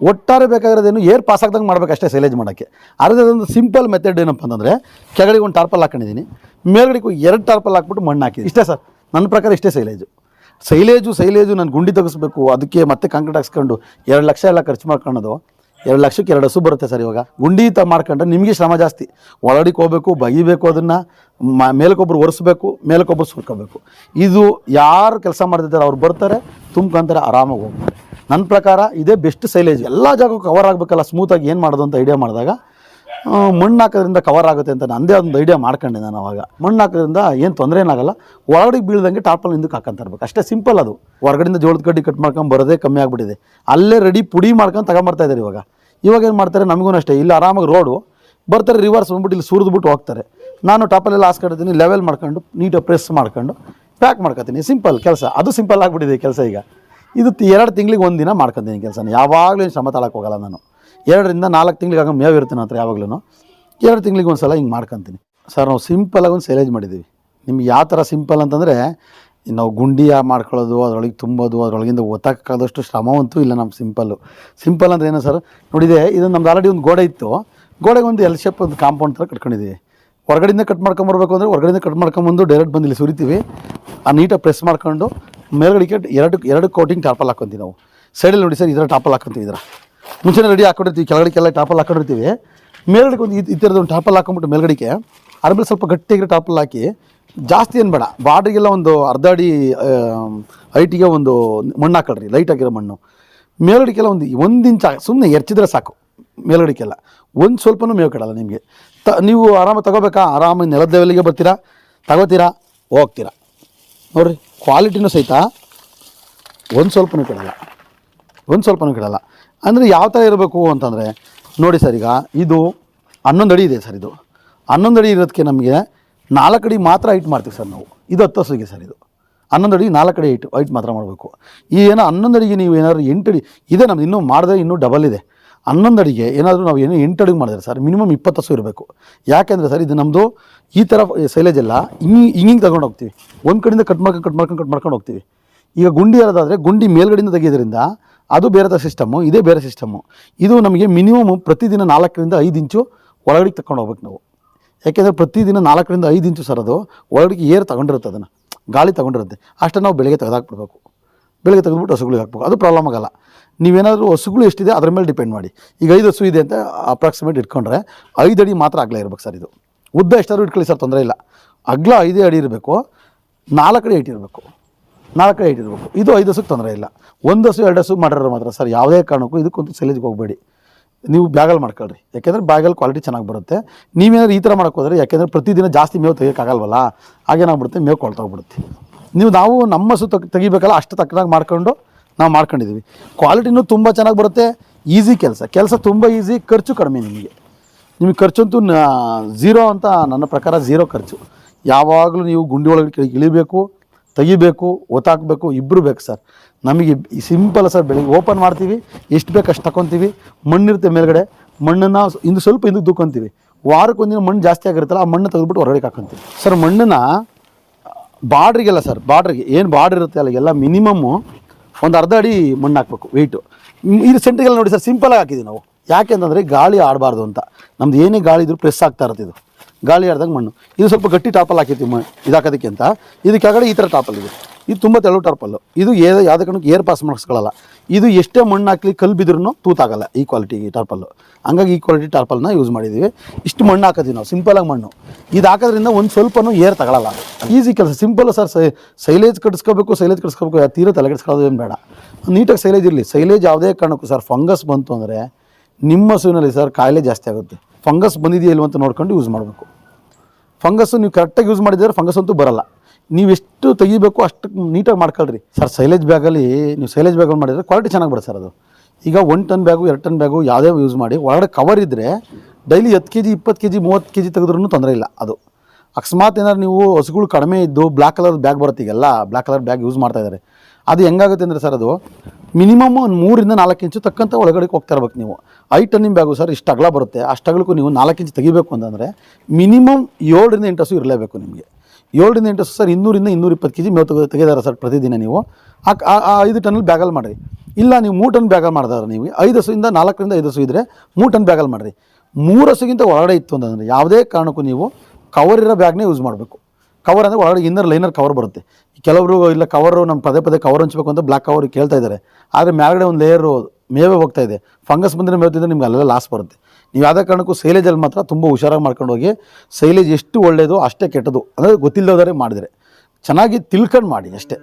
ಒಟ್ಟಾರೆ ಬೇಕಾಗಿರೋದೇನು air pass ಆಗ್ದಂಗೆ ಮಾಡ್ಬೇಕು ಅಷ್ಟೇ ಸೈಲೇಜ್ ಮಾಡೋಕ್ಕೆ. ಅದೊಂದು ಸಿಂಪಲ್ ಮೆಥಡ್ ಏನಪ್ಪ ಅಂತಂದರೆ ಕೆಳಗಡೆ ಒಂದು ಟಾರ್ಪಲ್ ಹಾಕೊಂಡಿದ್ದೀನಿ ಮೇಲ್ಗಡೆಗೆ ಎರಡು ಟಾರ್ಪಲ್ ಹಾಕ್ಬಿಟ್ಟು ಮಣ್ಣು ಹಾಕಿದ್ದೀನಿ. ಇಷ್ಟೇ ಸರ್. ನನ್ನ ಪ್ರಕಾರ ಇಷ್ಟೇ ಸೈಲೇಜು ಸೈಲೇಜು ಸೈಲೇಜು ನಾನು ಗುಂಡಿ ತೆಗೆಸ್ಬೇಕು ಅದಕ್ಕೆ ಮತ್ತೆ ಕಾಂಕ್ರೀಟ್ ಹಾಕ್ಸ್ಕೊಂಡು ಎರಡು ಲಕ್ಷ ಎಲ್ಲ ಖರ್ಚು ಮಾಡ್ಕೊಳ್ಳೋದು. ಎರಡು ಲಕ್ಷಕ್ಕೆ ಎರಡು ಹಸು ಬರುತ್ತೆ ಸರ್ ಇವಾಗ. ಗುಂಡಿ ತ ಮಾಡ್ಕೊಂಡ್ರೆ ನಿಮಗೆ ಶ್ರಮ ಜಾಸ್ತಿ. ಒಳಗಡೆಗೆ ಹೋಗ್ಬೇಕು ಬಗಿಬೇಕು ಅದನ್ನು ಮೇಲಕ್ಕೊಬ್ರು ಒರೆಸ್ಬೇಕು ಮೇಲಕ್ಕೊಬ್ಬರು ಸುರ್ಕೋಬೇಕು. ಇದು ಯಾರು ಕೆಲಸ ಮಾಡ್ತಿದ್ದಾರೆ ಅವ್ರು ಬರ್ತಾರೆ ತುಂಬ್ಕೊಂತಾರೆ ಆರಾಮಾಗಿ ಹೋಗ್ತಾರೆ. ನನ್ನ ಪ್ರಕಾರ ಇದೇ ಬೆಸ್ಟ್ ಸೈಲೇಜ್ ಎಲ್ಲ ಜಾಗಕ್ಕೂ ಕವರ್ ಆಗಬೇಕಲ್ಲ ಸ್ಮೂತಾಗಿ ಏನು ಮಾಡೋದು ಅಂತ ಐಡಿಯಾ ಮಾಡಿದಾಗ ಮಣ್ಣು ಹಾಕೋದ್ರಿಂದ ಕವರ್ ಆಗುತ್ತೆ ಅಂತ ನಂದೇ ಒಂದು ಐಡಿಯಾ ಮಾಡ್ಕೊಂಡೆ ನಾನು ಅವಾಗ. ಮಣ್ಣು ಹಾಕೋದ್ರಿಂದ ಏನು ತೊಂದರೆ ಏನಾಗಲ್ಲ ಒಳಗಡೆ ಬೀಳ್ದಂಗೆ ಟಾಪಲ್ಲಿ ಹಿಂದಕ್ಕೆ ಹಾಕೊಂತ ಇರ್ಬೇಕು. ಅಷ್ಟೇ ಸಿಂಪಲ್ ಅದು. ಹೊರಗಡೆಯಿಂದ ಜೋಳದ ಕಡ್ಡಿ ಕಟ್ ಮಾಡ್ಕೊಂಡು ಬರೋದೇ ಕಮ್ಮಿ ಆಗಿಬಿಟ್ಟಿದೆ. ಅಲ್ಲೇ ರೆಡಿ ಪುಡಿ ಮಾಡ್ಕೊಂಡು ತಗೊಂಬರ್ತಾ ಇದ್ದಾರೆ ಇವಾಗ. ಇವಾಗ ಏನು ಮಾಡ್ತಾರೆ ನಮಗೂ ಅಷ್ಟೇ. ಇಲ್ಲಿ ಆರಾಮಾಗಿ ರೋಡು ಬರ್ತಾರೆ ರಿವರ್ಸ್ ಬಂದ್ಬಿಟ್ಟು ಇಲ್ಲಿ ಸುರಿದ್ಬಿಟ್ಟು ಹೋಗ್ತಾರೆ. ನಾನು ಟಾಪಲ್ಲೆಲ್ಲ ಹಾಸ್ಕೊಂಡಿದ್ದೀನಿ ಲೆವೆಲ್ ಮಾಡ್ಕೊಂಡು, ನೀಟಾಗಿ ಪ್ರೆಸ್ ಮಾಡ್ಕೊಂಡು ಪ್ಯಾಕ್ ಮಾಡ್ಕೊತೀನಿ. ಸಿಂಪಲ್ ಕೆಲಸ. ಅದು ಸಿಂಪಲ್ ಆಗಿಬಿಟ್ಟಿದೆ ಕೆಲಸ ಈಗ. ಇದು ಎರಡು ತಿಂಗಳಿಗೆ ಒಂದು ದಿನ ಮಾಡ್ಕೊತೀನಿ ಕೆಲಸನ. ಯಾವಾಗಲೂ ಶ್ರಮ ತಾಳಕ್ಕೆ ಹೋಗಲ್ಲ ನಾನು. ಎರಡರಿಂದ ನಾಲ್ಕು ತಿಂಗಳಿಗೆ ಆಗ ಮೇವು ಇರ್ತೀನಿ ಹತ್ರ ಯಾವಾಗಲೂ ಎರಡು ತಿಂಗಳಿಗೆ ಒಂದು ಸಲ ಹಿಂಗೆ ಮಾಡ್ಕೊತೀನಿ. ಸರ್, ನಾವು ಸಿಂಪಲಾಗಿ ಒಂದು ಸೈಲೇಜ್ ಮಾಡಿದ್ದೀವಿ ನಿಮ್ಗೆ ಯಾವ ಥರ ಸಿಂಪಲ್ ಅಂತಂದರೆ ನಾವು ಗುಂಡಿಯ ಮಾಡ್ಕೊಳ್ಳೋದು, ಅದರೊಳಗೆ ತುಂಬೋದು, ಅದರೊಳಗಿಂದ ಒತ್ತಕ್ಕಾದಷ್ಟು ಶ್ರಮವಂತೂ ಇಲ್ಲ ನಮ್ಮ ಸಿಂಪಲ್ಲು. ಸಿಂಪಲ್ ಅಂದರೆ ಏನು ಸರ್? ನೋಡಿದೆ, ಇದು ನಮ್ದು ಆಲ್ರೆಡಿ ಒಂದು ಗೋಡೆ ಇತ್ತು. ಗೋಡೆಗೆ ಒಂದು ಎಲ್ ಶೇಪ್ ಒಂದು ಕಾಂಪೌಂಡ್ ಥರ ಕಟ್ಕೊಂಡಿದ್ದೀವಿ ಹೊರಗಡೆಯಿಂದ ಕಟ್ ಮಾಡ್ಕೊಂಬರ್ಬೇಕು ಅಂದರೆ ಹೊರಗಡೆಯಿಂದ ಕಟ್ ಮಾಡ್ಕೊಂಬಂದು ಡೈರೆಕ್ಟ್ ಬಂದು ಸುರಿತೀವಿ. ಆ ನೀಟಾಗಿ ಪ್ರೆಸ್ ಮಾಡ್ಕೊಂಡು ಮೇಲ್ಗಡೆಗೆ ಎರಡು ಎರಡು ಕೋಟಿಂಗ್ ಟಾಪಲ್ ಹಾಕೊಂತೀವಿ ನಾವು. ಸೈಡಲ್ಲಿ ನೋಡಿ ಸರ್ ಇದರ ಟಾಪಲ್ ಹಾಕೊಂತೀವಿ ಇದರ ಮುಂಚೆನೇ ರೆಡಿ ಹಾಕೊಂಡಿರ್ತೀವಿ, ಕೆಳಗಡೆಗೆಲ್ಲ ಟಾಪಲ್ ಹಾಕೊಂಡಿರ್ತೀವಿ. ಮೇಲ್ಗಡೆಗೆ ಒಂದು ಈ ಥರದೊಂದು ಟಾಪಲ್ ಹಾಕೊಂಬಿಟ್ಟು ಮೇಲ್ಗಡೆಗೆ ಅದ್ರ ಮೇಲೆ ಸ್ವಲ್ಪ ಗಟ್ಟಿಯಾಗಿರೋ ಟಾಪಲ್ ಹಾಕಿ, ಜಾಸ್ತಿ ಏನು ಬೇಡ ಬಾರ್ಡ್ರಿಗೆಲ್ಲ ಒಂದು ಅರ್ಧ ಅಡಿ ಹೈಟಿಗೆ ಒಂದು ಮಣ್ಣು ಹಾಕೊಳ್ರಿ ಲೈಟ್ ಆಗಿರೋ ಮಣ್ಣು. ಮೇಲ್ಗಡೆಗೆಲ್ಲ ಒಂದು ಒಂದು ಇಂಚ್ ಸುಮ್ಮನೆ ಎರ್ಚಿದ್ರೆ ಸಾಕು, ಮೇಲ್ಗಡೆಗೆಲ್ಲ. ಒಂದು ಸ್ವಲ್ಪನೂ ಮೇವು ಕೆಡಲ್ಲ ನಿಮಗೆ. ತ ನೀವು ಆರಾಮಾಗಿ ತಗೋಬೇಕಾ? ಆರಾಮಾಗಿ ನೆಲದ ಲೆವೆಲಿಗೆ ಬರ್ತೀರಾ? ತಗೋತೀರಾ? ಹೋಗ್ತೀರಾ. ನೋಡ್ರಿ ಕ್ವಾಲಿಟಿನೂ ಸಹಿತ ಒಂದು ಸ್ವಲ್ಪನೂ ಕೆಡಲ್ಲ. ಒಂದು ಸ್ವಲ್ಪನೂ ಕೆಡಲ್ಲ. ಅಂದರೆ ಯಾವ ಥರ ಇರಬೇಕು ಅಂತಂದರೆ, ನೋಡಿ ಸರ್ ಈಗ ಇದು ಹನ್ನೊಂದು ಅಡಿ ಇದೆ ಸರ್ ಇದು. ಹನ್ನೊಂದು ಅಡಿ ಇರೋದಕ್ಕೆ ನಮಗೆ ನಾಲ್ಕು ಅಡಿ ಮಾತ್ರ ಹೈಟ್ ಮಾಡ್ತೀವಿ ಸರ್ ನಾವು. ಇದು ಹತ್ತು ಹಸುಗೆ ಸರ್ ಇದು. ಹನ್ನೊಂದು ಅಡಿ ನಾಲ್ಕು ಅಡಿ ಹೈಟ್ ಹೈಟ್ ಮಾತ್ರ ಮಾಡಬೇಕು. ಈ ಏನೋ ಹನ್ನೊಂದು ಅಡಿಗೆ ನೀವು ಏನಾದ್ರು ಎಂಟು ಅಡಿ, ಇದೆ ನಮ್ದು ಇನ್ನೂ ಮಾಡಿದ್ರೆ ಇನ್ನೂ ಡಬಲ್ ಇದೆ. ಹನ್ನೊಂದು ಅಡಿಗೆ ಏನಾದರೂ ನಾವು ಏನು ಎಂಟು ಅಡುಗೆ ಮಾಡಿದ್ರೆ ಸರ್, ಮಿನಿಮಮ್ ಇಪ್ಪತ್ತು ಹಸು ಇರಬೇಕು. ಯಾಕೆಂದರೆ ಸರ್, ಇದು ನಮ್ಮದು ಈ ಥರ ಸೈಲೇಜ್ ಎಲ್ಲ ಹಿಂಗೆ ಹಿಂಗೆ ತಗೊಂಡು ಹೋಗ್ತೀವಿ. ಒಂದು ಕಡೆಯಿಂದ ಕಟ್ ಮಾಡ್ಕೊಂಡು ಕಟ್ ಮಾಡ್ಕೊಂಡು ಕಟ್ ಮಾಡ್ಕೊಂಡು ಹೋಗ್ತೀವಿ. ಈಗ ಗುಂಡಿ ಇರೋದಾದರೆ ಗುಂಡಿ ಮೇಲ್ಗಡೆಯಿಂದ ತೆಗೆಯೋದ್ರಿಂದ ಅದು ಬೇರೆ ಸಿಸ್ಟಮು ಇದೇ ಬೇರೆ ಸಿಸ್ಟಮು ಇದು ನಮಗೆ ಮಿನಿಮಮ್ ಪ್ರತಿದಿನ ನಾಲ್ಕರಿಂದ ಐದು ಇಂಚು ಒಳಗಡೆ ತಗೊಂಡು ಹೋಗ್ಬೇಕು ನಾವು. ಯಾಕೆಂದರೆ ಪ್ರತಿದಿನ ನಾಲ್ಕರಿಂದ ಐದು ಇಂಚು ಸರ್ ಅದು ಒಳಗಡೆ ಏರ್ ತಗೊಂಡಿರುತ್ತೆ ಅದನ್ನು. ಗಾಳಿ ತಗೊಂಡಿರುತ್ತೆ. ಅಷ್ಟೇ ನಾವು ಬೆಳಗ್ಗೆ ತೆಗೆದಾಕ್ಬಿಡ್ಬೇಕು. ಬೆಳಗ್ಗೆ ತೆಗೆದುಬಿಟ್ಟು ಹಸುಗಳಿಗೆ ಹಾಕ್ಬೇಕು. ಅದು ಪ್ರಾಬ್ಲಮ್ ಆಗಲ್ಲ. ನೀವೇನಾದರೂ ಹಸುಗಳು ಎಷ್ಟಿದೆ ಅದ್ರ ಮೇಲೆ ಡಿಪೆಂಡ್ ಮಾಡಿ. ಈಗ ಐದು ಹಸು ಇದೆ ಅಂತ ಅಪ್ರಾಕ್ಸಿಮೇಟ್ ಇಟ್ಕೊಂಡ್ರೆ ಐದು ಅಡಿ ಮಾತ್ರ ಅಗಲ ಇರ್ಬೇಕು ಸರ್ ಇದು. ಉದ್ದ ಎಷ್ಟಾದರೂ ಇಟ್ಕೊಳ್ಳಿ ಸರ್ ತೊಂದರೆ ಇಲ್ಲ. ಅಗ್ಲ ಐದೇ ಅಡಿ ಇರಬೇಕು ನಾಲ್ಕು ಅಡಿ ಇರಬೇಕು ನಾಲ್ಕು ಅಡಿ ಇರಬೇಕು. ಇದು ಐದು ಹಸುಗೆ ತೊಂದರೆ ಇಲ್ಲ. ಒಂದು ಹಸು, ಎರಡು ಹಸು ಮಾಡಿರೋ ಮಾತ್ರ ಸರ್ ಯಾವುದೇ ಕಾರಣಕ್ಕೂ ಇದಕ್ಕೊಂದು ಸೆಲೇಜ್ಗೆ ಹೋಗಬೇಡಿ. ನೀವು ಬ್ಯಾಗಲ್ಲಿ ಮಾಡ್ಕೊಳ್ರಿ. ಯಾಕೆಂದರೆ ಬ್ಯಾಗಲ್ಲಿ ಕ್ವಾಲಿಟಿ ಚೆನ್ನಾಗಿ ಬರುತ್ತೆ. ನೀವೇನಾದ್ರು ಈ ಥರ ಮಾಡಕ್ಕೆ ಹೋದರೆ ಯಾಕೆಂದರೆ ಪ್ರತಿದಿನ ಜಾಸ್ತಿ ಮೇವು ತೆಗಿಯೋಕ್ಕಾಗಲ್ವಲ್ಲ? ಹಾಗೇನಾಗ್ಬಿಡುತ್ತೆ, ಮೇವು ಕೊಳ್ತಾ ಹೋಗ್ಬಿಡುತ್ತೆ. ನೀವು ನಾವು ನಮ್ಮ ಹಸು ತೆಗ್, ತೆಗಿಬೇಕಲ್ಲ ಅಷ್ಟು ತಕ್ಕನಾಗಿ ಮಾಡ್ಕೊಂಡು ನಾವು ಮಾಡ್ಕೊಂಡಿದ್ದೀವಿ. ಕ್ವಾಲಿಟಿನೂ ತುಂಬ ಚೆನ್ನಾಗಿ ಬರುತ್ತೆ. ಈಸಿ ಕೆಲಸ. ಕೆಲಸ ತುಂಬ ಈಸಿ ಖರ್ಚು ಕಡಿಮೆ ನಿಮಗೆ. ನಿಮಗೆ ಖರ್ಚಂತೂ ಝೀರೋ ಅಂತ ನನ್ನ ಪ್ರಕಾರ ಝೀರೋ ಖರ್ಚು. ಯಾವಾಗಲೂ ನೀವು ಗುಂಡಿ ಒಳಗೆ ಇಳಿಬೇಕು, ತೆಗಿಬೇಕು, ಒತ್ತಾಕಬೇಕು ಇಬ್ಬರು ಬೇಕು ಸರ್. ನಮಗೆ ಸಿಂಪಲ್ ಸರ್ ಬೆಳಿಗ್ಗೆ ಓಪನ್ ಮಾಡ್ತೀವಿ, ಎಷ್ಟು ಬೇಕು ಅಷ್ಟು ತಗೊತೀವಿ ಮಣ್ಣಿರುತ್ತೆ ಮೇಲ್ಗಡೆ, ಮಣ್ಣನ್ನು ಇಂದು ಸ್ವಲ್ಪ ಹಿಂದಕ್ಕೆ ದೂಕೊಂತೀವಿ ವಾರಕ್ಕೊಂದಿನ ಮಣ್ಣು ಜಾಸ್ತಿ ಆಗಿರುತ್ತಲ್ಲ, ಆ ಮಣ್ಣು ತೆಗೆದ್ಬಿಟ್ಟು ಹೊರಗಡೆ ಹಾಕೊಂತೀವಿ. ಸರ್ ಮಣ್ಣನ್ನು, ಬಾಡ್ರಿಗೆಲ್ಲ ಸರ್, ಬಾಡ್ರಿಗೆ, ಏನು ಬಾರ್ಡ್ರ್ ಇರುತ್ತೆ ಅಲ್ಲ, ಎಲ್ಲ ಮಿನಿಮಮ್ಮು ಒಂದು ಅರ್ಧ ಅಡಿ ಮಣ್ಣು ಹಾಕ್ಬೇಕು ವೆಯ್ಟು ಇದು ಸೆಂಟ್ರಿಗೆಲ್ಲ ನೋಡಿ ಸರ್ ಸಿಂಪಲಾಗಿ ಹಾಕಿದ್ದೀವಿ ನಾವು. ಯಾಕೆ ಅಂತಂದರೆ ಗಾಳಿ ಆಡಬಾರ್ದು ಅಂತ. ನಮ್ದು ಏನೇ ಗಾಳಿ ಇದ್ರೂ ಪ್ರೆಸ್ ಆಗ್ತಾ ಇರುತ್ತೆ ಇದು. ಗಾಳಿ ಆಡ್ದಂಗೆ ಮಣ್ಣು. ಇದು ಸ್ವಲ್ಪ ಗಟ್ಟಿ ಟಾಪಲ್ಲಿ ಹಾಕಿರ್ತೀವಿ ಮಣ್ಣು, ಇದಾಕೋದಕ್ಕೆ ಅಂತ. ಇದು ಕೆಳಗಡೆ ಈ ಥರ ಟಾಪಲ್ ಇದೆ ತುಂಬ ತೆಳು ಟರ್ಪಲ್ಲು ಇದು ಏ ಯಾವುದೇ ಕಾರಣಕ್ಕೆ ಏರ್ ಪಾಸ್ ಮಾಡಿಸ್ಕೊಳ್ಳಲ್ಲ ಇದು ಎಷ್ಟೇ ಮಣ್ಣು ಹಾಕಲಿ ಕಲ್ಲು ಬಿದ್ರೂ ತೂತಾಗಲ್ಲ ಈ ಕ್ವಾಲಿಟಿ ಟರ್ಪಲ್ಲು ಹಂಗಾಗಿ ಈ ಕ್ವಾಲಿಟಿ ಟರ್ಪಲ್ನ ಯೂಸ್ ಮಾಡಿದ್ದೀವಿ ಇಷ್ಟು ಮಣ್ಣು ಹಾಕೋತೀವಿ ನಾವು ಸಿಂಪಲಾಗಿ ಮಣ್ಣು. ಇದು ಹಾಕೋದ್ರಿಂದ ಒಂದು ಸ್ವಲ್ಪನೂ ಏರ್ ತಗೊಳ್ಳಲ್ಲ ಈಸಿ ಕೆಲಸ ಸಿಂಪಲ್ ಸರ್ ಸೈಲೇಜ್ ಕಟ್ಸ್ಕೋಬೇಕು ಸೈಲೇಜ್ ಕಟ್ಸ್ಕೋಬೇಕು. ತೀರ ತಲೆ ಕೆಡಿಸ್ಕೊಳ್ಳೋದು ಏನು ಬೇಡ. ನೀಟಾಗಿ ಸೈಲೇಜ್ ಇರಲಿ. ಸೈಲೇಜ್ ಯಾವುದೇ ಕಾರಣಕ್ಕೂ ಸರ್ ಫಂಗಸ್ ಬಂತು ಅಂದರೆ ನಿಮ್ಮ ಸೂನಲ್ಲಿ ಸರ್ ಕಾಯಿಲೆ ಜಾಸ್ತಿ ಆಗುತ್ತೆ. ಫಂಗಸ್ ಬಂದಿದೆಯಾ ಇಲ್ವ ಅಂತ ನೋಡ್ಕೊಂಡು ಯೂಸ್ ಮಾಡಬೇಕು. ಫಂಗಸ್ಸು ನೀವು ಕರೆಕ್ಟಾಗಿ ಯೂಸ್ ಮಾಡಿದರೆ ಫಂಗಸ್ ಅಂತೂ ಬರಲ್ಲ. ನೀವು ಎಷ್ಟು ತೆಗಿಬೇಕು ಅಷ್ಟು ನೀಟಾಗಿ ಮಾಡ್ಕೊಳ್ರಿ. ಸರ್ ಸೈಲೇಜ್ ಬ್ಯಾಗಲ್ಲಿ ನೀವು ಸೈಲೇಜ್ ಬ್ಯಾಗಲ್ಲಿ ಮಾಡಿದರೆ ಕ್ವಾಲಿಟಿ ಚೆನ್ನಾಗಿ ಬರುತ್ತೆ ಸರ್ ಅದು. ಈಗ ಒನ್ ಟನ್ ಬ್ಯಾಗು ಎರಡು ಟನ್ ಬ್ಯಾಗು ಯಾವುದೇ ಯೂಸ್ ಮಾಡಿ, ಒಳಗಡೆ ಕವರ್ ಇದ್ದರೆ ಡೈಲಿ ಹತ್ತು ಕೆ ಜಿ ಇಪ್ಪತ್ತು ಕೆ ಜಿ ಮೂವತ್ತು ಕೆ ಜಿ ತೆಗೆದ್ರೂ ತೊಂದರೆ ಇಲ್ಲ ಅದು. ಅಕಸ್ಮಾತ್ ಏನಾದ್ರು ನೀವು ಹಸುಗಳು ಕಡಿಮೆ ಇದ್ದು ಬ್ಲ್ಯಾಕ್ ಕಲರ್ ಬ್ಯಾಗ್ ಬರುತ್ತೆ ಈಗೆಲ್ಲ ಬ್ಲ್ಯಾಕ್ ಕಲರ್ ಬ್ಯಾಗ್ ಯೂಸ್ ಮಾಡ್ತಾ ಇದ್ದಾರೆ ಅದು ಹೆಂಗಾಗುತ್ತೆ ಅಂದರೆ ಸರ್ ಅದು ಮಿನಿಮಮ್ ಒಂದು ಮೂರಿಂದ ನಾಲ್ಕು ಇಂಚು ತಕ್ಕಂಥ ಒಳಗಡೆ ಹೋಗ್ತಾ ಇರ್ಬೇಕು ನೀವು. ಐ ಟನ್ನಿನ ಬ್ಯಾಗು ಸರ್ ಇಷ್ಟು ಅಗಲ ಬರುತ್ತೆ ಅಷ್ಟು ಅಗಲಕ್ಕೂ ನೀವು ನಾಲ್ಕು ಇಂಚು ತೆಗಿಬೇಕು ಅಂತಂದರೆ ಮಿನಿಮಮ್ ಏಳರಿಂದ ಎಂಟು ಹಸು ಇರಲೇಬೇಕು ನಿಮಗೆ. ಏಳರಿಂದ ಎಂಟು ಸರ್, ಇನ್ನೂರಿಂದ ಇನ್ನೂರ ಇಪ್ಪತ್ತು ಕೆ ಜಿ ಮೇವು ತೆಗೆ ತೆಗೆದಾರ ಸರ್ ಪ್ರತಿದಿನ ನೀವು. ಆ ಐದು ಟನ್ನಲ್ಲಿ ಬ್ಯಾಗಲ್ ಮಾಡಿರಿ. ಇಲ್ಲ ನೀವು ಮೂರು ಟನ್ ಬ್ಯಾಗಲ್ ಮಾಡಿದಾರೆ ನೀವು. ಐದು ಇಂದ ನಾಲ್ಕರಿಂದ ಐದು ಹಸು ಇದ್ದರೆ ಮೂರು ಟನ್ ಬ್ಯಾಗಲ್ ಮಾಡಿರಿ. ಮೂರು ಹಸುಗಿಂತ ಒಳಗಡೆ ಇತ್ತು ಅಂತಂದರೆ ಯಾವುದೇ ಕಾರಣಕ್ಕೂ ನೀವು ಕವರ್ ಇರೋ ಬ್ಯಾಗ್ನೇ ಯೂಸ್ ಮಾಡಬೇಕು. ಕವರ್ ಅಂದರೆ ಒಳಗಡೆ ಇನ್ನರ್ ಲೈನರ್ ಕವರ್ ಬರುತ್ತೆ. ಕೆಲವರು ಇಲ್ಲ ಕವರು ನಮ್ಮ ಪದೇ ಪದೇ ಕವರ್ ಹಂಚಬೇಕು ಅಂತ ಬ್ಲ್ಯಾಕ್ ಕವರ್ ಕೇಳ್ತಾ ಇದ್ದಾರೆ. ಆದರೆ ಮ್ಯಾಗಡೆ ಒಂದು ಲೇಯರು ಮೇವೆ ಹೋಗ್ತಾ ಇದೆ. ಫಂಗಸ್ ಬಂದರೆ ಮೇವೆ ತಿಂದರೆ ನಿಮ್ಗೆ ಅಲ್ಲೆಲ್ಲ ಲಾಸ್ ಬರುತ್ತೆ. ನೀವು ಯಾವುದೇ ಕಾರಣಕ್ಕೂ ಸೈಲೇಜಲ್ಲಿ ಮಾತ್ರ ತುಂಬ ಹುಷಾರಾಗಿ ಮಾಡ್ಕೊಂಡು ಹೋಗಿ ಸೈಲೇಜ್ ಎಷ್ಟು ಒಳ್ಳೆಯದು ಅಷ್ಟೇ ಕೆಟ್ಟದು ಅಂದರೆ ಗೊತ್ತಿಲ್ಲದವರೇ ಮಾಡಿದರೆ. ಚೆನ್ನಾಗಿ ತಿಳ್ಕೊಂಡು ಮಾಡಿ ಅಷ್ಟೇ.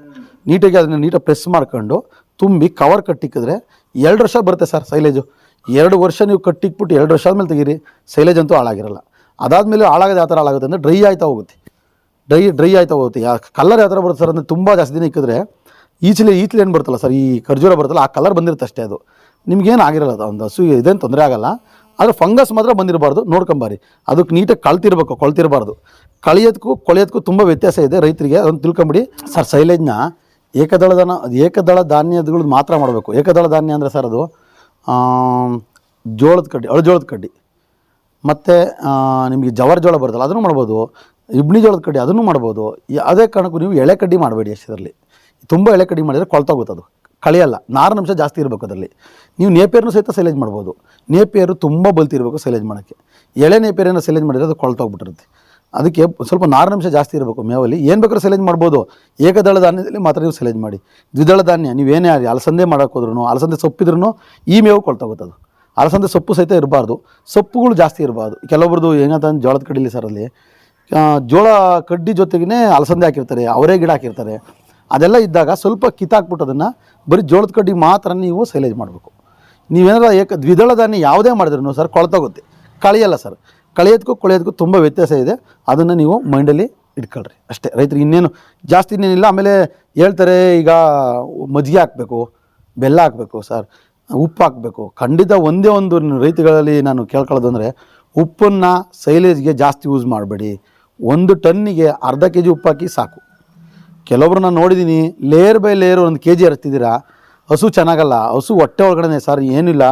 ನೀಟಾಗಿ ಅದನ್ನು ನೀಟಾಗಿ ಪ್ರೆಸ್ ಮಾಡ್ಕೊಂಡು ತುಂಬಿ ಕವರ್ ಕಟ್ಟಿಕ್ಕಿದ್ರೆ ಎರಡು ವರ್ಷ ಬರುತ್ತೆ ಸರ್ ಸೈಲೇಜು ಎರಡು ವರ್ಷ ನೀವು ಕಟ್ಟಿಕ್ಬಿಟ್ಟು ಎರಡು ವರ್ಷ ಆದಮೇಲೆ ತೆಗೀರಿ ಸೈಲೇಜ್ ಅಂತೂ ಹಾಳಾಗಿರಲ್ಲ. ಅದಾದಮೇಲೆ ಹಾಳಾಗೋದು ಯಾವ ಥರ ಹಾಳಾಗುತ್ತೆ ಅಂದರೆ ಡ್ರೈ ಆಯ್ತಾ ಹೋಗುತ್ತೆ. ಡ್ರೈ ಡ್ರೈ ಆಯ್ತಾ ಹೋಗುತ್ತೆ. ಯಾ ಕಲರ್ ಯಾವ ಥರ ಬರುತ್ತೆ ಸರ್ ಅಂದರೆ ತುಂಬ ಜಾಸ್ತಿ ದಿನ ಇಕ್ಕಿದ್ರೆ ಈಚಲೆ ಈಚಲೆ ಏನು ಬರುತ್ತಲ್ಲ ಸರ್? ಈ ಖರ್ಜೂರ ಬರುತ್ತಲ್ಲ, ಆ ಕಲರ್ ಬಂದಿರುತ್ತೆ ಅಷ್ಟೇ ಅದು. ನಿಮ್ಗೇನು ಆಗಿರಲ್ಲ ಅದು, ಒಂದು ಹಸು ಇದೇನು ತೊಂದರೆ ಆಗಲ್ಲ. ಆದರೆ ಫಂಗಸ್ ಮಾತ್ರ ಬಂದಿರಬಾರ್ದು ನೋಡ್ಕೊಂಬಾರಿ ಅದಕ್ಕೆ ನೀಟಾಗಿ ಕಳ್ತಿರ್ಬೇಕು, ಕೊಳ್ತಿರಬಾರ್ದು. ಕಳಿಯೋದಕ್ಕೂ ಕೊಳೆಯೋದಕ್ಕೂ ತುಂಬ ವ್ಯತ್ಯಾಸ ಇದೆ ರೈತರಿಗೆ, ಅದನ್ನು ತಿಳ್ಕೊಂಬಿಡಿ. ಸರ್ ಸೈಲೇಜ್ನ ಏಕದಳ ಏಕದಳ ಧಾನ್ಯಗಳು ಮಾತ್ರ ಮಾಡಬೇಕು. ಏಕದಳ ಧಾನ್ಯ ಅಂದರೆ ಸರ್ ಅದು ಜೋಳದ ಕಡ್ಡಿ, ಅಳಜೋಳದ ಕಡ್ಡಿ. ಮತ್ತು ನಿಮಗೆ ಜವರ್ ಜೋಳ ಬರುತ್ತಲ್ಲ, ಅದನ್ನು ಮಾಡ್ಬೋದು. ಇಬ್ನಿ ಜೋಳದ ಕಡ್ಡಿ, ಅದನ್ನು ಮಾಡ್ಬೋದು. ಅದೇ ಕಾರಣಕ್ಕೂ ನೀವು ಎಳೆ ಕಡ್ಡಿ ಮಾಡಬೇಡಿ ಅಷ್ಟರಲ್ಲಿ ತುಂಬ ಎಳೆ ಕಡಿಮೆ ಮಾಡಿದರೆ ಕೊಳ್ತೋಗುತ್ತೆ ಅದು. ಕಳೆಯಲ್ಲ ನಾರಿನ ಅಂಶ ಜಾಸ್ತಿ ಇರಬೇಕು ಅದರಲ್ಲಿ. ನೀವು ನೇಪಿಯರ್ನು ಸಹಿತ ಸೈಲೇಜ್ ಮಾಡ್ಬೋದು. ನೇಪಿಯರು ತುಂಬ ಬಲ್ತಿರಬೇಕು ಸೈಲೇಜ್ ಮಾಡೋಕ್ಕೆ. ಎಳೆ ನೇಪೇರನ್ನು ಸೈಲೇಜ್ ಮಾಡಿದರೆ ಅದು ಕೊಳ್ತೋಗ್ಬಿಟ್ಟಿರುತ್ತೆ ಅದಕ್ಕೆ ಸ್ವಲ್ಪ ನಾರಿನಂಶ ಜಾಸ್ತಿ ಇರಬೇಕು ಮೇವಲ್ಲಿ. ಏನು ಬೇಕಾದ್ರೂ ಸೈಲೇಜ್ ಮಾಡ್ಬೋದು. ಏಕದಳ ಧಾನ್ಯದಲ್ಲಿ ಮಾತ್ರ ನೀವು ಸೈಲೇಜ್ ಮಾಡಿ. ದ್ವಿದಳ ಧಾನ್ಯ ನೀವೇನೇ ಆಗಲಿ, ಅಲಸಂದೆ ಮಾಡೋಕೆ ಹೋದ್ರೂ ಅಲಸಂದೆ ಸೊಪ್ಪಿದ್ರೂ ಈ ಮೇವು ಕೊಳ್ತೋಗುತ್ತೆ ಅದು. ಅಲಸಂದೆ ಸೊಪ್ಪು ಸಹಿತ ಇರಬಾರ್ದು. ಸೊಪ್ಪುಗಳು ಜಾಸ್ತಿ ಇರಬಾರ್ದು. ಕೆಲವೊಬ್ರದ್ದು ಏನಂತ ಜೋಳದ ಕಡ್ಡಿಲಿ ಸರ್ ಅಲ್ಲಿ ಜೋಳ ಕಡ್ಡಿ ಜೊತೆಗೇ ಅಲಸಂದೆ ಹಾಕಿರ್ತಾರೆ, ಅವರೇ ಗಿಡ ಹಾಕಿರ್ತಾರೆ. ಅದೆಲ್ಲ ಇದ್ದಾಗ ಸ್ವಲ್ಪ ಕಿತ್ತಾಕ್ಬಿಟ್ಟು ಅದನ್ನು ಬರೀ ಜೋಳದ ಕಡ್ಡಿ ಮಾತ್ರ ನೀವು ಸೈಲೇಜ್ ಮಾಡಬೇಕು. ನೀವೇನಾರ ಏಕ ದ್ವಿದಳ ಧಾನ್ಯ ಯಾವುದೇ ಮಾಡಿದ್ರೂ ಸರ್ ಕೊಳ್ತೋಗುತ್ತೆ. ಕಳೆಯಲ್ಲ ಸರ್. ಕಳೆಯೋದಕ್ಕೂ ಕೊಳೆಯೋದಕ್ಕೂ ತುಂಬ ವ್ಯತ್ಯಾಸ ಇದೆ. ಅದನ್ನು ನೀವು ಮೈಂಡಲ್ಲಿ ಇಟ್ಕೊಳ್ರಿ. ಅಷ್ಟೇ. ರೈತರಿಗೆ ಇನ್ನೇನು ಜಾಸ್ತಿ ಇನ್ನೇನಿಲ್ಲ. ಆಮೇಲೆ ಹೇಳ್ತಾರೆ ಈಗ ಮಜ್ಜಿಗೆ ಹಾಕಬೇಕು, ಬೆಲ್ಲ ಹಾಕಬೇಕು ಸರ್. ಉಪ್ಪು ಹಾಕಬೇಕು. ಖಂಡಿತ ಒಂದೇ ಒಂದು ರೈತಗಳಲ್ಲಿ ನಾನು ಕೇಳ್ಕೊಳ್ಳೋದು ಅಂದರೆ ಉಪ್ಪನ್ನು ಸೈಲೇಜ್ಗೆ ಜಾಸ್ತಿ ಯೂಸ್ ಮಾಡಬೇಡಿ. ಒಂದು ಟನ್ನಿಗೆ ಅರ್ಧ ಕೆ ಜಿ ಉಪ್ಪು ಹಾಕಿ ಸಾಕು. ಕೆಲವೊಬ್ರು ನಾನು ನೋಡಿದ್ದೀನಿ ಲೇಯರ್ ಬೈ ಲೇಯರ್ ಒಂದು ಕೆ ಜಿ ಹರ್ತಿದ್ದೀರಾ ಹಸು ಚೆನ್ನಾಗಲ್ಲ, ಹಸು ಹೊಟ್ಟೆ ಒಳಗಡೆ ಸರ್, ಏನಿಲ್ಲ.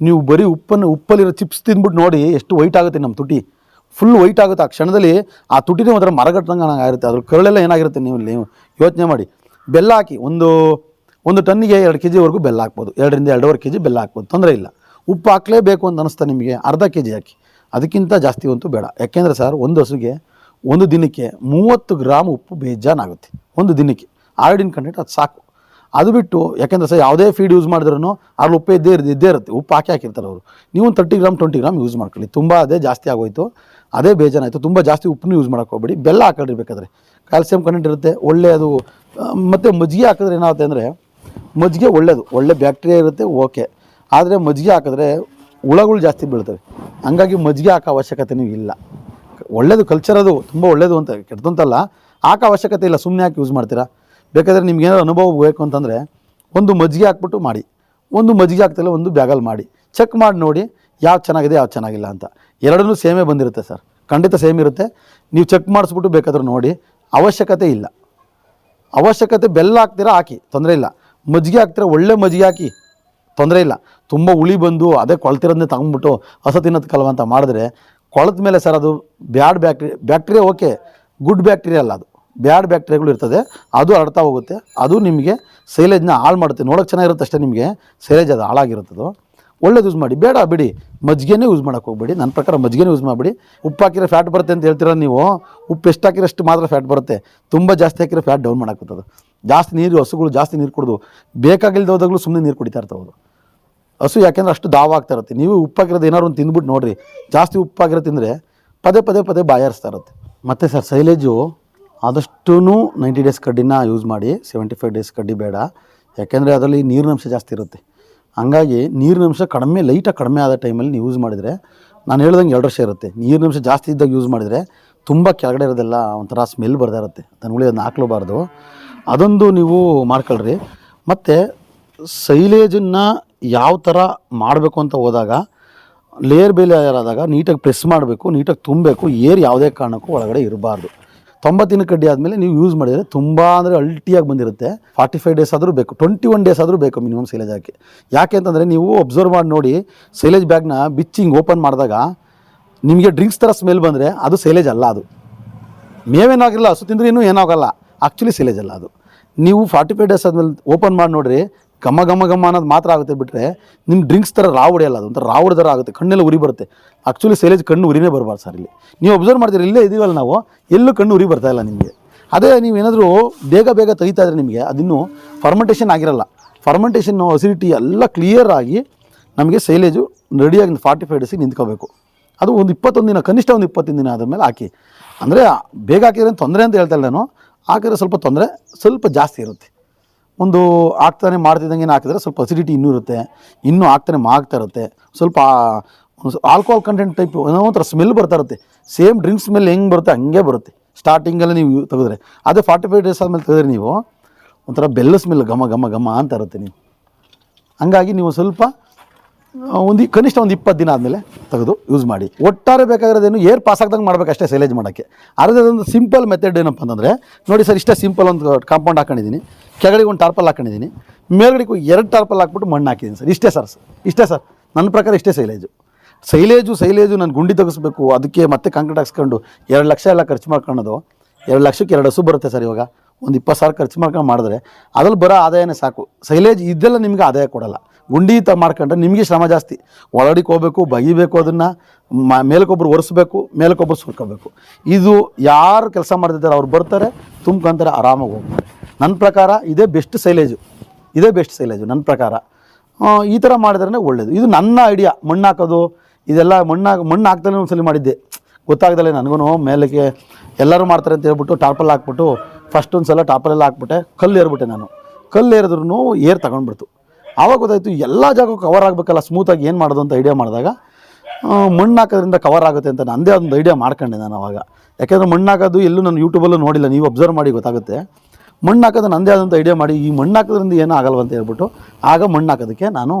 ನೀವು ಬರೀ ಉಪ್ಪನ್ನು, ಉಪ್ಪಲ್ಲಿರೋ ಚಿಪ್ಸ್ ತಿಂದ್ಬಿಟ್ಟು ನೋಡಿ ಎಷ್ಟು ವೈಟ್ ಆಗುತ್ತೆ ನಮ್ಮ ತುಟಿ. ಫುಲ್ ವೈಟ್ ಆಗುತ್ತೆ. ಆ ಕ್ಷಣದಲ್ಲಿ ಆ ತುಟಿನೇ ಒಂಥರ ಮರಗಟ್ಟಂಗೆ ಆಗಿರುತ್ತೆ. ಅದ್ರ ಕರಳೆಲ್ಲ ಏನಾಗಿರುತ್ತೆ ನೀವು ನೀವು ಯೋಚನೆ ಮಾಡಿ. ಬೆಲ್ಲ ಹಾಕಿ, ಒಂದು ಒಂದು ಟನ್ನಿಗೆ ಎರಡು ಕೆ ಜಿವರೆಗೂ ಬೆಲ್ಲ ಹಾಕ್ಬೋದು. ಎರಡರಿಂದ ಎರಡೂವರೆ ಕೆ ಜಿ ಬೆಲ್ಲ ಹಾಕ್ಬೋದು. ತೊಂದರೆ ಇಲ್ಲ. ಉಪ್ಪು ಹಾಕಲೇಬೇಕು ಅಂತ ಅನಿಸ್ತಾ ನಿಮಗೆ. ಅರ್ಧ ಕೆ ಜಿ ಹಾಕಿ. ಅದಕ್ಕಿಂತ ಜಾಸ್ತಿ ಅಂತೂ ಬೇಡ. ಯಾಕೆಂದರೆ ಸರ್, ಒಂದು ಹಸುಗೆ ಒಂದು ದಿನಕ್ಕೆ ಮೂವತ್ತು ಗ್ರಾಮ್ ಉಪ್ಪು ಬೇಜಾನಾಗುತ್ತೆ. ಒಂದು ದಿನಕ್ಕೆ. ಆಯೋಡಿನ್ ಕಂಟೆಂಟ್ ಅದು ಸಾಕು. ಅದು ಬಿಟ್ಟು ಯಾಕೆಂದರೆ ಸರ್, ಯಾವುದೇ ಫೀಡ್ ಯೂಸ್ ಮಾಡಿದ್ರೂ ಅಲ್ಲಿ ಉಪ್ಪು ಇದ್ದೇ ಇರ್ದು, ಇದ್ದೇ ಇರುತ್ತೆ. ಉಪ್ಪು ಹಾಕಿ ಹಾಕಿರ್ತಾರೆ ಅವರು. ನೀವು thirty gram twenty gram use ಮಾಡ್ಕೊಳ್ಳಿ. ತುಂಬ ಅದೇ ಜಾಸ್ತಿ ಆಗೋಯ್ತು. ಅದೇ ಬೇಜಾನಾಯಿತು. ತುಂಬ ಜಾಸ್ತಿ ಉಪ್ಪನ್ನು ಯೂಸ್ ಮಾಡೋಕೆ ಹೋಗ್ಬೇಡಿ. ಬೆಲ್ಲ ಹಾಕೊಳ್ಳಿ ಬೇಕಾದ್ರೆ. ಕ್ಯಾಲ್ಸಿಯಂ ಕಂಟೆಂಟ್ ಇರುತ್ತೆ. ಒಳ್ಳೆಯದು ಮತ್ತು ಮಜ್ಜಿಗೆ ಹಾಕಿದ್ರೆ ಏನಾಗುತ್ತೆ ಅಂದರೆ, ಮಜ್ಜಿಗೆ ಒಳ್ಳೆಯದು ಒಳ್ಳೆ ಬ್ಯಾಕ್ಟೀರಿಯಾ ಇರುತ್ತೆ ಓಕೆ ಆದರೆ ಮಜ್ಜಿಗೆ ಹಾಕಿದ್ರೆ ಹುಳಗಳು ಜಾಸ್ತಿ ಬೀಳ್ತವೆ. ಹಂಗಾಗಿ ಮಜ್ಜಿಗೆ ಹಾಕೋ ನೀವು ಇಲ್ಲ. ಒಳ್ಳೇದು ಕಲ್ಚರ್ ಅದು ತುಂಬ ಒಳ್ಳೇದು ಅಂತ, ಕೆಟ್ಟದಂತಲ್ಲ. ಹಾಕೋ ಅವಶ್ಯಕತೆ ಇಲ್ಲ ಸುಮ್ಮನೆ ಹಾಕಿ ಯೂಸ್ ಮಾಡ್ತೀರಾ? ಬೇಕಾದರೆ ನಿಮ್ಗೆ ಏನಾದ್ರು ಅನುಭವ ಬೇಕು ಅಂತಂದರೆ ಒಂದು ಮಜ್ಜಿಗೆ ಹಾಕ್ಬಿಟ್ಟು ಮಾಡಿ. ಒಂದು ಮಜ್ಜಿಗೆ ಹಾಕ್ತಿಲ್ಲ, ಒಂದು ಬ್ಯಾಗಲ್ಲಿ ಮಾಡಿ. ಚೆಕ್ ಮಾಡಿ ನೋಡಿ ಯಾವ್ದು ಚೆನ್ನಾಗಿದೆ, ಯಾವ್ದು ಚೆನ್ನಾಗಿಲ್ಲ ಅಂತ. ಎರಡನ್ನೂ ಸೇಮೇ ಬಂದಿರುತ್ತೆ ಸರ್. ಖಂಡಿತ ಸೇಮ್ ಇರುತ್ತೆ. ನೀವು ಚೆಕ್ ಮಾಡಿಸ್ಬಿಟ್ಟು ಬೇಕಾದ್ರೂ ನೋಡಿ. ಅವಶ್ಯಕತೆ ಇಲ್ಲ. ಅವಶ್ಯಕತೆ ಬೆಲ್ಲ ಹಾಕ್ತೀರಾ, ಹಾಕಿ. ತೊಂದರೆ ಇಲ್ಲ. ಮಜ್ಜಿಗೆ ಹಾಕ್ತೀರಾ, ಒಳ್ಳೆ ಮಜ್ಜಿಗೆ ಹಾಕಿ. ತೊಂದರೆ ಇಲ್ಲ. ತುಂಬ ಹುಳಿ ಬಂದು ಅದೇ ಕೊಳ್ತಿರೋದನ್ನೇ ತಗೊಂಡ್ಬಿಟ್ಟು ಹೊಸ ತಿನ್ನೋದಕ್ಕಲ್ವ ಅಂತ ಮಾಡಿದ್ರೆ ಕೊಳತ ಮೇಲೆ ಸರ್ ಅದು bad bacteria bacteria okay, good bacteria ಅಲ್ಲ ಅದು. ಬ್ಯಾಡ್ ಬ್ಯಾಕ್ಟೀರಿಯಾಗಳು ಇರ್ತದೆ, ಅದು ಹರಡ್ತಾ ಹೋಗುತ್ತೆ, ಅದು ನಿಮಗೆ ಸೈಲೇಜ್ನ ಹಾಳು ಮಾಡುತ್ತೆ. ನೋಡೋಕೆ ಚೆನ್ನಾಗಿರುತ್ತೆ ಅಷ್ಟೇ ನಿಮಗೆ, ಸೈಲೇಜ್ ಅದು ಹಾಳಾಗಿರುತ್ತದು ಒಳ್ಳೇದು ಯೂಸ್ ಮಾಡಿ, ಬೇಡ ಬಿಡಿ, ಮಜ್ಜಿಗೆನೇ ಯೂಸ್ ಮಾಡೋಕೆ ಹೋಗ್ಬೇಡಿ. ನನ್ನ ಪ್ರಕಾರ ಮಜ್ಜಿಗೆನೇ ಯೂಸ್ ಮಾಡಿಬಿಡಿ. ಉಪ್ಪು ಹಾಕಿರೋ ಫ್ಯಾಟ್ ಬರುತ್ತೆ ಅಂತ ಹೇಳ್ತೀರ ನೀವು? ಉಪ್ಪು ಎಷ್ಟು ಹಾಕಿರೋಷ್ಟು ಮಾತ್ರ ಫ್ಯಾಟ್ ಬರುತ್ತೆ. ತುಂಬ ಜಾಸ್ತಿ ಹಾಕಿರೋ ಫ್ಯಾಟ್ ಡೌನ್ ಮಾಡೋಕ್ಕೆ ಜಾಸ್ತಿ ನೀರು, ಹಸುಗಳು ಜಾಸ್ತಿ ನೀರು ಕುಡಿದು ಬೇಕಾಗಿಲ್ದ ಹೋದಾಗಲೂ ಸುಮ್ಮನೆ ನೀರು ಕುಡಿತಾ ಇರ್ತಾವೆ ಹಸು ಯಾಕೆಂದ್ರೆ ಅಷ್ಟು ದಾವ ಆಗ್ತಾ ಇರುತ್ತೆ. ನೀವು ಉಪ್ಪಾಗಿರೋದು ಏನಾದ್ರು ಒಂದು ತಿಂದ್ಬಿಟ್ಟು ನೋಡಿರಿ. ಜಾಸ್ತಿ ಉಪ್ಪಾಗಿರೋ ತಿಂದರೆ ಪದೇ ಪದೇ ಪದೇ ಬಾಯಾರಿಸ್ತಾ ಇರುತ್ತೆ. ಮತ್ತು ಸರ್, ಸೈಲೇಜು ಆದಷ್ಟೂ ನೈಂಟಿ ಡೇಸ್ ಕಡ್ಡಿನ ಯೂಸ್ ಮಾಡಿ, ಸೆವೆಂಟಿ ಫೈವ್ ಡೇಸ್ ಕಡ್ಡಿ ಬೇಡ. ಯಾಕೆಂದರೆ ಅದರಲ್ಲಿ ನೀರಿನಂಶ ಜಾಸ್ತಿ ಇರುತ್ತೆ. ಹಂಗಾಗಿ ನೀರಿನಂಶ ಕಡಿಮೆ, ಲೈಟಾಗಿ ಕಡಿಮೆ ಆದ ಟೈಮಲ್ಲಿ ನೀವು ಯೂಸ್ ಮಾಡಿದರೆ, ನಾನು ಹೇಳ್ದಂಗೆ ಎರಡು ವರ್ಷ ಇರುತ್ತೆ. ನೀರಿನಂಶ ಜಾಸ್ತಿ ಇದ್ದಾಗ ಯೂಸ್ ಮಾಡಿದರೆ ತುಂಬ ಕೆಳಗಡೆ ಇರೋದೆಲ್ಲ ಒಂಥರ ಸ್ಮೆಲ್ ಬರ್ತಾ ಇರುತ್ತೆ. ದನಗಳು ಅದನ್ನ ಹಾಕ್ಲಬಾರ್ದು. ಅದೊಂದು ನೀವು ಮಾಡ್ಕೊಳ್ರಿ ಮತ್ತು ಸೈಲೇಜನ್ನು ಯಾವ ಥರ ಮಾಡಬೇಕು ಅಂತ ಹೋದಾಗ ಲೇಯರ್ ಬೇಲೆ ಆದಾಗ ನೀಟಾಗಿ ಪ್ರೆಸ್ ಮಾಡಬೇಕು, ನೀಟಾಗಿ ತುಂಬಬೇಕು, ಏರ್ ಯಾವುದೇ ಕಾರಣಕ್ಕೂ ಒಳಗಡೆ ಇರಬಾರ್ದು. ತೊಂಬತ್ತಿನ ಕಡ್ಡಿ ಆದಮೇಲೆ ನೀವು ಯೂಸ್ ಮಾಡಿದರೆ ತುಂಬ ಅಂದರೆ ಅಲ್ಟಿಯಾಗಿ ಬಂದಿರುತ್ತೆ. ಫಾರ್ಟಿ ಫೈವ್ ಡೇಸ್ ಆದರೂ ಬೇಕು ಟ್ವೆಂಟಿ ಒನ್ ಡೇಸ್ ಆದರೂ ಬೇಕು ಮಿನಿಮಮ್ ಸೈಲೇಜ್ ಹಾಕಿ. ಯಾಕೆ ಅಂತಂದರೆ ನೀವು ಅಬ್ಸರ್ವ್ ಮಾಡಿ ನೋಡಿ ಸೈಲೇಜ್ ಬ್ಯಾಗ್ನ ಬಿಚ್ಚಿಂಗ್ ಓಪನ್ ಮಾಡಿದಾಗ ನಿಮಗೆ ಡ್ರಿಂಕ್ಸ್ ಥರ ಸ್ಮೆಲ್ ಬಂದರೆ ಅದು ಸೈಲೇಜ್ ಅಲ್ಲ ಅದು. ಮೇವೇನಾಗಿಲ್ಲ, ಹಸು ತಿಂದ್ರೆ ಇನ್ನೂ ಏನಾಗಲ್ಲ. ಆ್ಯಕ್ಚುಲಿ ಸೈಲೇಜ್ ಅಲ್ಲ ಅದು. ನೀವು ಫಾರ್ಟಿ ಫೈವ್ ಡೇಸ್ ಆದಮೇಲೆ ಓಪನ್ ಮಾಡಿ ನೋಡ್ರಿ ಘಮ ಘಮ ಘಮ ಅನ್ನೋದು ಮಾತ್ರ ಆಗುತ್ತೆ ಬಿಟ್ಟರೆ ನಿಮ್ಮ ಡ್ರಿಂಕ್ಸ್ ಥರ ರಾವ್ ಹೊಡೆಯಲ್ಲ ಅದು. ಒಂಥರ ರಾವ್ ಥರ ಆಗುತ್ತೆ. ಕಣ್ಣೆಲ್ಲ ಉರಿ ಬರುತ್ತೆ. ಆ್ಯಕ್ಚುಲಿ ಸೈಲೇಜ್ ಕಣ್ಣು ಉರಿನೇ ಬರಬಾರ್ದು ಸರ್ ಇಲ್ಲಿ. ನೀವು ಅಬ್ಸರ್ವ್ ಮಾಡ್ತೀರಿ, ಇಲ್ಲೇ ಇದೀವಲ್ಲ ನಾವು, ಎಲ್ಲೂ ಕಣ್ಣು ಉರಿ ಬರ್ತಾ ಇಲ್ಲ ನಿಮಗೆ. ಅದೇ ನೀವೇನಾದರೂ ಬೇಗ ಬೇಗ ತೆಗಿತಾ ಇದ್ರೆ ನಿಮಗೆ ಅದಿನ್ನೂ ಫರ್ಮೆಂಟೇಷನ್ ಆಗಿರಲ್ಲ. ಫರ್ಮೆಂಟೇಷನ್ ಅಸಿಡಿಟಿ ಎಲ್ಲ ಕ್ಲಿಯರ್ ಆಗಿ ನಮಗೆ ಸೈಲೇಜು ರೆಡಿಯಾಗಿ ಫಾರ್ಟಿ ಫೈವ್ ಡೇಸಿಗೆ ನಿಂತ್ಕೋಬೇಕು. ಅದು ಒಂದು ಇಪ್ಪತ್ತೊಂದು ದಿನ, ಕನಿಷ್ಠ ಒಂದು ಇಪ್ಪತ್ತೊಂದು ದಿನ ಆದಮೇಲೆ ಹಾಕಿ. ಅಂದರೆ ಬೇಗ ಹಾಕಿದ್ರೆ ತೊಂದರೆ ಅಂತ ಹೇಳ್ತಾ ಇಲ್ಲ ನಾನು. ಹಾಕಿದ್ರೆ ಸ್ವಲ್ಪ ತೊಂದರೆ, ಸ್ವಲ್ಪ ಜಾಸ್ತಿ ಇರುತ್ತೆ. ಒಂದು ಆಗ್ತಾನೆ ಮಾಡ್ತಿದ್ದಂಗೆ ಹಾಕಿದ್ರೆ ಸ್ವಲ್ಪ ಅಸಿಡಿಟಿ ಇನ್ನೂ ಇರುತ್ತೆ, ಇನ್ನೂ ಆಗ್ತಾನೆ ಮಾಗ್ತಾ ಇರುತ್ತೆ, ಸ್ವಲ್ಪ ಆಲ್ಕೋಹಾಲ್ ಕಂಟೆಂಟ್ ಟೈಪ್ ಏನೋ ಒಂಥರ ಸ್ಮೆಲ್ ಬರ್ತಾ ಇರುತ್ತೆ ಸೇಮ್ ಡ್ರಿಂಕ್ ಸ್ಮೆಲ್ ಹೆಂಗೆ ಬರುತ್ತೆ ಹಂಗೆ ಬರುತ್ತೆ ಸ್ಟಾರ್ಟಿಂಗಲ್ಲಿ ನೀವು ತೆಗೆದ್ರೆ. ಅದೇ ಫಾರ್ಟಿ ಫೈವ್ ಡೇಸ್ ಆದಮೇಲೆ ತೆಗೆದ್ರೆ ನೀವು ಒಂಥರ ಬೆಲ್ಲ ಸ್ಮೆಲ್ ಘಮ ಘಮ ಘಮ ಅಂತ ಇರುತ್ತೆ ನೀವು. ಹಂಗಾಗಿ ನೀವು ಸ್ವಲ್ಪ ಒಂದು ಕನಿಷ್ಠ ಒಂದು ಇಪ್ಪತ್ತು ದಿನ ಆದಮೇಲೆ ತೆಗೆದು ಯೂಸ್ ಮಾಡಿ. ಒಟ್ಟಾರೆ ಬೇಕಾಗಿರೋದೇನು ಏರ್ ಪಾಸ್ ಆಗ್ದಂಗೆ ಮಾಡಬೇಕು ಅಷ್ಟೇ ಸೈಲೇಜ್ ಮಾಡೋಕ್ಕೆ. ಅದರದ್ದು ಅದೊಂದು ಸಿಂಪಲ್ ಮೆಥಡ್ ಏನಪ್ಪ ಅಂತಂದರೆ, ನೋಡಿ ಸರ್, ಇಷ್ಟೇ ಸಿಂಪಲ್ ಒಂದು ಕಾಂಪೌಂಡ್ ಹಾಕೊಂಡಿದ್ದೀನಿ. ಕೆಳಗಡೆ ಒಂದು ಟಾರ್ಪಲ್ ಹಾಕೊಂಡಿದ್ದೀನಿ. ಮೇಲ್ಗಡೆಗೂ ಎರಡು ಟಾರ್ಪಲ್ ಹಾಕ್ಬಿಟ್ಟು ಮಣ್ಣು ಹಾಕಿದ್ದೀನಿ ಸರ್. ಇಷ್ಟೇ ಸರ್ ಇಷ್ಟೇ ಸರ್. ನನ್ನ ಪ್ರಕಾರ ಇಷ್ಟೇ ಸೈಲೇಜು ಸೈಲೇಜು ಸೈಲೇಜು ನಾನು ಗುಂಡಿ ತೆಗೆಸ್ಬೇಕು, ಅದಕ್ಕೆ ಮತ್ತೆ ಕಾಂಕ್ರೀಟ್ ಹಾಕ್ಸ್ಕೊಂಡು ಎರಡು ಲಕ್ಷ ಎಲ್ಲ ಖರ್ಚು ಮಾಡ್ಕೊಳ್ಳೋದು. ಎರಡು ಲಕ್ಷಕ್ಕೆ ಎರಡು ಹಸು ಬರುತ್ತೆ ಸರ್ ಇವಾಗ. ಒಂದು ಇಪ್ಪತ್ತು ಸಾವಿರ ಖರ್ಚು ಮಾಡ್ಕೊಂಡು ಮಾಡಿದ್ರೆ ಅದ್ರಲ್ಲಿ ಬರೋ ಆದಾಯನೇ ಸಾಕು. ಸೈಲೇಜ್ ಇದೆಲ್ಲ ನಿಮಗೆ ಆದಾಯ ಕೊಡಲ್ಲ. ಗುಂಡಿ ತ ಮಾಡ್ಕೊಂಡ್ರೆ ನಿಮಗೆ ಶ್ರಮ ಜಾಸ್ತಿ. ಒಳಗಡೆಗೆ ಹೋಗ್ಬೇಕು ಬಗಿಬೇಕು ಅದನ್ನು ಮೇಲಕ್ಕೊಬ್ಬರು ಒರೆಸ್ಬೇಕು ಮೇಲಕ್ಕೊಬ್ಬರು ಸುರ್ಕೋಬೇಕು. ಇದು ಯಾರು ಕೆಲಸ ಮಾಡ್ತಿದ್ದಾರೆ, ಅವ್ರು ಬರ್ತಾರೆ, ತುಂಬ್ಕೊಂತಾರೆ, ಆರಾಮಾಗಿ ಹೋಗ್ತಾರೆ. ನನ್ನ ಪ್ರಕಾರ ಇದೇ ಬೆಸ್ಟ್ ಸೈಲೇಜು. ಇದೇ ಬೆಸ್ಟ್ ಸೈಲೇಜು ನನ್ನ ಪ್ರಕಾರ. ಈ ಥರ ಮಾಡಿದ್ರೆ ಒಳ್ಳೆಯದು ಇದು ನನ್ನ ಐಡಿಯಾ. ಮಣ್ಣು ಹಾಕೋದು, ಇದೆಲ್ಲ ಮಣ್ಣು ಮಣ್ಣು ಹಾಕ್ತಾನೆ ಒಂದ್ಸಲಿ ಮಾಡಿದ್ದೆ. ಗೊತ್ತಾಗ್ದಲ್ಲೇ ನನಗೂ ಮೇಲಕ್ಕೆ ಎಲ್ಲರೂ ಮಾಡ್ತಾರೆ ಅಂತ ಹೇಳ್ಬಿಟ್ಟು ಟಾರ್ಪಲ್ ಹಾಕ್ಬಿಟ್ಟು ಫಸ್ಟ್ ಒಂದು ಸಲ ಟಾಪಲೆಲ್ಲ ಹಾಕ್ಬಿಟ್ಟೆ, ಕಲ್ಲು ಏರ್ಬಿಟ್ಟೆ ನಾನು. ಕಲ್ಲು ಏರಿದ್ರು ಏರ್ ತಗೊಂಡ್ಬಿಡ್ತು. ಆವಾಗ ಗೊತ್ತಾಯಿತು ಎಲ್ಲ ಜಾಗಕ್ಕೂ ಕವರ್ ಆಗಬೇಕಲ್ಲ ಸ್ಮೂತಾಗಿ ಏನು ಮಾಡೋದು ಅಂತ ಐಡಿಯಾ ಮಾಡಿದಾಗ ಮಣ್ಣು ಹಾಕೋದ್ರಿಂದ ಕವರ್ ಆಗುತ್ತೆ ಅಂತ ನಂದೇ ಒಂದು ಐಡಿಯಾ ಮಾಡ್ಕೊಂಡೆ ನಾನು ಆವಾಗ. ಯಾಕೆಂದರೆ ಮಣ್ಣು ಹಾಕೋದು ಎಲ್ಲೂ ನಾನು ಯೂಟ್ಯೂಬಲ್ಲೂ ನೋಡಿಲ್ಲ, ನೀವು ಅಬ್ಸರ್ವ್ ಮಾಡಿ ಗೊತ್ತಾಗುತ್ತೆ. ಮಣ್ಣು ಹಾಕೋದು ನಂದೇ ಆದಂಥ ಐಡಿಯಾ ಮಾಡಿ, ಈ ಮಣ್ಣು ಹಾಕೋದ್ರಿಂದ ಏನೂ ಆಗಲ್ವ ಅಂತ ಹೇಳ್ಬಿಟ್ಟು ಆಗ ಮಣ್ಣು ಹಾಕೋದಕ್ಕೆ ನಾನು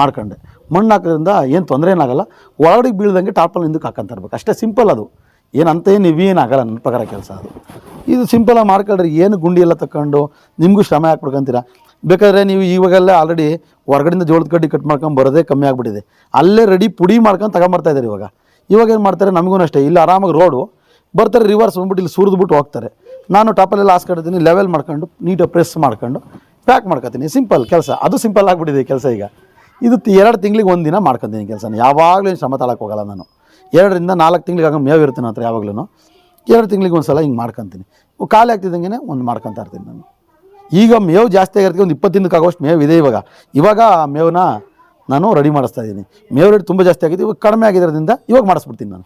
ಮಾಡ್ಕೊಂಡೆ. ಮಣ್ಣು ಹಾಕೋದ್ರಿಂದ ಏನು ತೊಂದರೆ ಏನಾಗಲ್ಲ ಒಳಗಡೆ ಬೀಳ್ದಂಗೆ ಟಾಪಲ್ಲಿ ಹಿಂದಕ್ಕೆ ಹಾಕೊಂತ ಇರ್ಬೇಕು ಅಷ್ಟೇ ಸಿಂಪಲ್ ಅದು. ಏನು ಅಂತ ಏನು ಆಗಲ್ಲ ನನ್ನ ಪ್ರಕಾರ ಕೆಲಸ ಅದು. ಇದು ಸಿಂಪಲಾಗಿ ಮಾಡ್ಕೊಳ್ರಿ ಏನು ಗುಂಡಿ ಎಲ್ಲ ತಗೊಂಡು ನಿಮಗೂ ಶ್ರಮ ಹಾಕ್ಬಿಡ್ಕೊಂತೀರ ಬೇಕಾದ್ರೆ ನೀವು ಇವಾಗೆಲ್ಲ ಆಲ್ರೆಡಿ ಹೊರಗಡೆಯಿಂದ ಜೋಳದ ಕಡ್ಡಿ ಕಟ್ ಮಾಡ್ಕೊಂಡು ಬರೋದೇ ಕಮ್ಮಿ ಆಗಿಬಿಟ್ಟಿದೆ. ಅಲ್ಲೇ ರೆಡಿ ಪುಡಿ ಮಾಡ್ಕೊಂಡು ತಗೊಂಬರ್ತಾ ಇದ್ದಾರೆ ಇವಾಗ. ಇವಾಗ ಏನು ಮಾಡ್ತಾರೆ ನಮಗೂ ಅಷ್ಟೇ, ಇಲ್ಲಿ ಆರಾಮಾಗಿ ರೋಡು ಬರ್ತಾರೆ ರಿವರ್ಸ್ ಬಂದ್ಬಿಟ್ಟು ಇಲ್ಲಿ ಸುರಿದ್ಬಿಟ್ಟು ಹೋಗ್ತಾರೆ. ನಾನು ಟಾಪಲ್ಲೆಲ್ಲ ಹಾಸ್ಕೊಂಡಿದ್ದೀನಿ ಲೆವೆಲ್ ಮಾಡ್ಕೊಂಡು ನೀಟಾಗಿ ಪ್ರೆಸ್ ಮಾಡ್ಕೊಂಡು ಪ್ಯಾಕ್ ಮಾಡ್ಕೊತೀನಿ. ಸಿಂಪಲ್ ಕೆಲಸ, ಅದು ಸಿಂಪಲ್ ಆಗಿಬಿಟ್ಟಿದೆ ಕೆಲಸ ಈಗ. ಇದು ಎರಡು ತಿಂಗಳಿಗೆ ಒಂದು ದಿನ ಮಾಡ್ಕೊತೀನಿ ಕೆಲಸನ. ಯಾವಾಗಲೂ ಶ್ರಮ ತಾಳಕ್ಕೆ ಹೋಗಲ್ಲ ನಾನು. ಎರಡರಿಂದ ನಾಲ್ಕು ತಿಂಗಳಿಗೆ ಆಗ ಮೇವು ಇರ್ತೀನಿ ಹತ್ರ ಯಾವಾಗಲೂ ಎರಡು ತಿಂಗಳಿಗೆ ಒಂದು ಸಲ ಹಿಂಗೆ ಮಾಡ್ಕೊತೀನಿ. ಖಾಲಿ ಆಗ್ತಿದ್ದಂಗೆ ಒಂದು ಮಾಡ್ಕೊತಾ ಇರ್ತೀನಿ ನಾನು. ಈಗ ಮೇವು ಜಾಸ್ತಿ ಆಗಿರ್ತೀವಿ ಒಂದು ಇಪ್ಪತ್ತು ದಿನಕ್ಕೆ ಆಗೋಷ್ಟು ಮೇವು ಇದೆ ಇವಾಗ. ಇವಾಗ ಆ ಮೇವನ್ನ ನಾನು ರೆಡಿ ಮಾಡಿಸ್ತಾ ಇದ್ದೀನಿ. ಮೇವು ರೇಟ್ ತುಂಬ ಜಾಸ್ತಿ ಆಗಿದೆ, ಇವಾಗ ಕಡಿಮೆ ಆಗಿರೋದ್ರಿಂದ ಇವಾಗ ಮಾಡಿಸ್ಬಿಡ್ತೀನಿ ನಾನು.